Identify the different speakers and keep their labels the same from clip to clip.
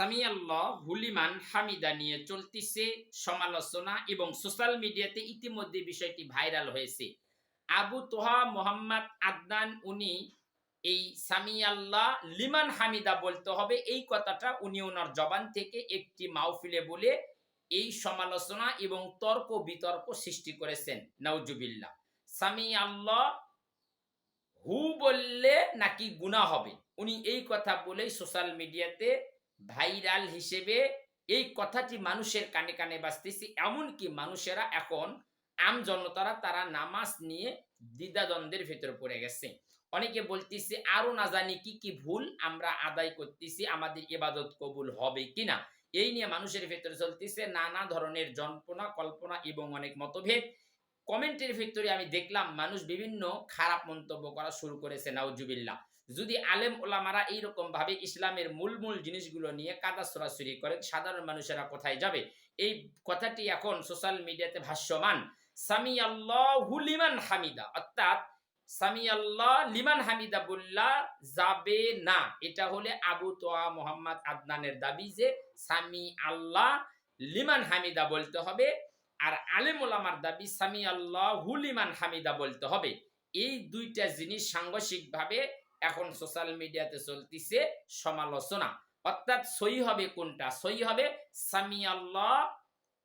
Speaker 1: সামিয়াল্লাহ হুলিমান হামিদা নিয়ে চলতিছে সমালোচনা এবং সোশ্যাল মিডিয়াতে ইতিমধ্যে বিষয়টি ভাইরাল হয়েছে। আবু তোহা মোহাম্মদ আদনান, উনি এই সামিয়াল্লাহ লিমান হামিদা বলতে হবে, এই কথাটা উনি ওনার জবান থেকে একটি মাহফিলে বলে এই সমালোচনা এবং তর্ক বিতর্ক সৃষ্টি করেছেন। নাউজুবিল্লাহ। সামি আল্লাহ হু বললে নাকি গুণা হবে? উনি এই কথা বলেই সোশ্যাল মিডিয়াতে ভাইরাল হিসেবে এই কথাটি মানুষের কানে কানে বাজতেছে। এমনকি মানুষেরা এখন আম জনতারা তারা নামাজ নিয়ে দ্বিধাদ্বন্দ্বের ভেতর পড়ে গেছে। অনেকে বলতেছে, আরও না জানি কি কি ভুল আমরা আদায় করতেছি, আমাদের ইবাদত কবুল হবে কিনা এই নিয়ে মানুষের ভেতরে চলতেছে নানা ধরনের জল্পনা কল্পনা এবং অনেক মতভেদ। কমেন্টের ভিতরে আমি দেখলাম মানুষ বিভিন্ন খারাপ মন্তব্য করা শুরু করেছে, নাউজুবিল্লাহ। যদি আলেম ওলামারা এইরকম ভাবে ইসলামের মূল মূল জিনিসগুলো নিয়ে কাদা সরাসরি করে সাধারণ মানুষেরা কোথায় যাবে? এই কথাটি এখন সোশ্যাল মিডিয়াতে ভাষ্যমান সামি আল্লাহ লিমান হামিদা। অর্থাৎ সামি আল্লাহ লিমান হামিদা বললা, যাবে না। এটা হলে আবু তোয়া মোহাম্মদ আদনানের দাবি যে সামি আল্লাহ লিমান হামিদা বলতে হবে। আর ওলামার দাবি সামি আল্লাহ হুলিমান হামিদা বলতে হবে। এই দুইটা জিনিস সাংঘর্ষিকভাবে এখন সোশ্যাল মিডিয়াতে চলতিছে সমালোচনা। অর্থাৎ সই হবে কোনটা? সই হবে সামি আল্লাহ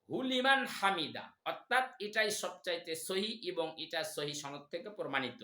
Speaker 1: হুলিমান হামিদা। অর্থাৎ এটাই সবচাইতে সহি এবং এটা সহি সনদ থেকে প্রমাণিত।